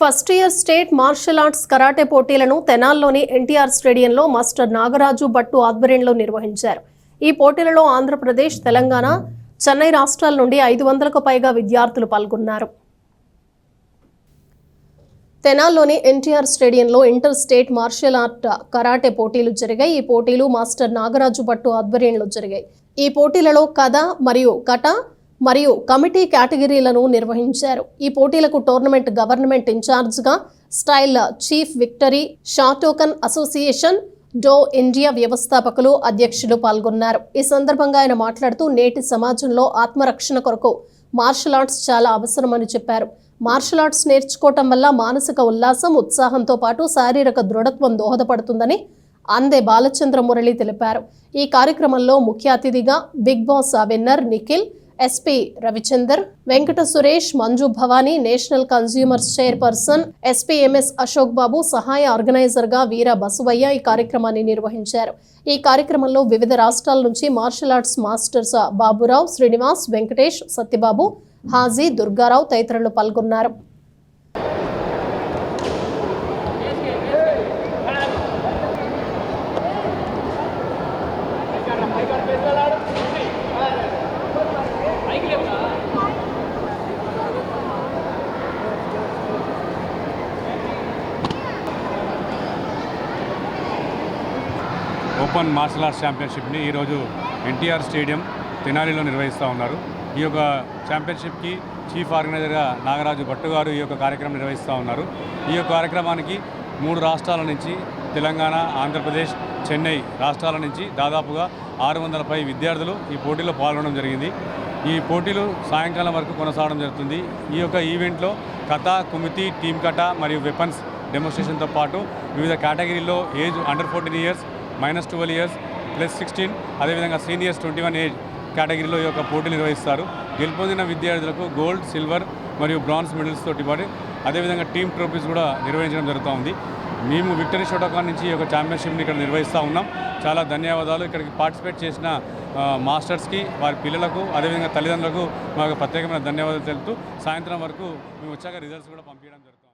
First year state martial arts karate పోటీలను తెనాల్లోని ఎన్టీఆర్ స్టేడియంలో మాస్టర్ నాగరాజు భట్టు ఆధ్వర్యంలో నిర్వహించారు. ఈ పోటీలలో ఆంధ్రప్రదేశ్ తెలంగాణ చెన్నై రాష్ట్రాల నుండి ఐదు వందలకు పైగా విద్యార్థులు పాల్గొన్నారు. తెనాల్లోని ఎన్టీఆర్ స్టేడియంలో inter state martial art karate పోటీలు జరిగాయి. ఈ పోటీలు మాస్టర్ నాగరాజు భట్టు ఆధ్వర్యంలో జరిగాయి. ఈ పోటీలలో కథ మరియు కట మరియు కమిటీ కేటగిరీలను నిర్వహించారు. ఈ పోటీలకు టోర్నమెంట్ గవర్నమెంట్ ఇన్ఛార్జ్గా style chief victory shotokan association do India వ్యవస్థాపకులు అధ్యక్షులు పాల్గొన్నారు. ఈ సందర్భంగా ఆయన మాట్లాడుతూ నేటి సమాజంలో ఆత్మరక్షణ కొరకు మార్షల్ ఆర్ట్స్ చాలా అవసరమని చెప్పారు. మార్షల్ ఆర్ట్స్ నేర్చుకోవటం వల్ల మానసిక ఉల్లాసం ఉత్సాహంతో పాటు శారీరక దృఢత్వం దోహదపడుతుందని అందే బాలచంద్ర మురళి తెలిపారు. ఈ కార్యక్రమంలో ముఖ్య అతిథిగా Big Boss winner Nikhil SP Ravichander Venkata Suresh Manju Bhavani national consumers chairperson SP MS Ashok Babu సహాయ ఆర్గనైజర్గా వీర బసువయ్య ఈ కార్యక్రమాన్ని నిర్వహించారు. ఈ కార్యక్రమంలో వివిధ రాష్ట్రాల నుంచి martial arts masters Baburao Srinivas Venkatesh Satyababu Haji Durgarao తదితరులు పాల్గొన్నారు. ఓపెన్ మార్షల్ ఆర్ట్స్ ఛాంపియన్షిప్ని ఈరోజు ఎన్టీఆర్ స్టేడియం తెనాలిలో నిర్వహిస్తూ ఉన్నారు. ఈ యొక్క ఛాంపియన్షిప్కి చీఫ్ ఆర్గనైజర్గా నాగరాజు భట్టు గారు ఈ యొక్క కార్యక్రమం నిర్వహిస్తూ ఉన్నారు. ఈ యొక్క కార్యక్రమానికి మూడు రాష్ట్రాల నుంచి తెలంగాణ ఆంధ్రప్రదేశ్ చెన్నై రాష్ట్రాల నుంచి దాదాపుగా ఆరు వందల పై విద్యార్థులు ఈ పోటీలో పాల్గొనడం జరిగింది. ఈ పోటీలు సాయంకాలం వరకు కొనసాగడం జరుగుతుంది. ఈ యొక్క ఈవెంట్లో కథ కుమితి టీమ్ కథ మరియు వెపన్స్ డెమోన్స్ట్రేషన్తో పాటు వివిధ కేటగిరీల్లో age under fourteen years minus twelve years plus sixteen అదేవిధంగా సీనియర్స్ ట్వంటీ వన్ ఏజ్ కేటగిరీలో ఈ యొక్క పోటీలు నిర్వహిస్తారు. గెలుపొందిన విద్యార్థులకు గోల్డ్ సిల్వర్ మరియు బ్రాంజ్ మెడల్స్ తోటి పాటు అదేవిధంగా టీమ్ ట్రోఫీస్ కూడా నిర్వహించడం జరుగుతూ ఉంది. మేము విక్టరీ షోటోకాన్ నుంచి ఈ యొక్క ఛాంపియన్షిప్ని ఇక్కడ నిర్వహిస్తూ ఉన్నాం. చాలా ధన్యవాదాలు. ఇక్కడికి పార్టిసిపేట్ చేసిన మాస్టర్స్కి వారి పిల్లలకు అదేవిధంగా తల్లిదండ్రులకు మాకు ప్రత్యేకమైన ధన్యవాదాలు తెలుపుతూ సాయంత్రం వరకు మేము వచ్చాక రిజల్ట్స్ కూడా పంపించడం జరుగుతుంది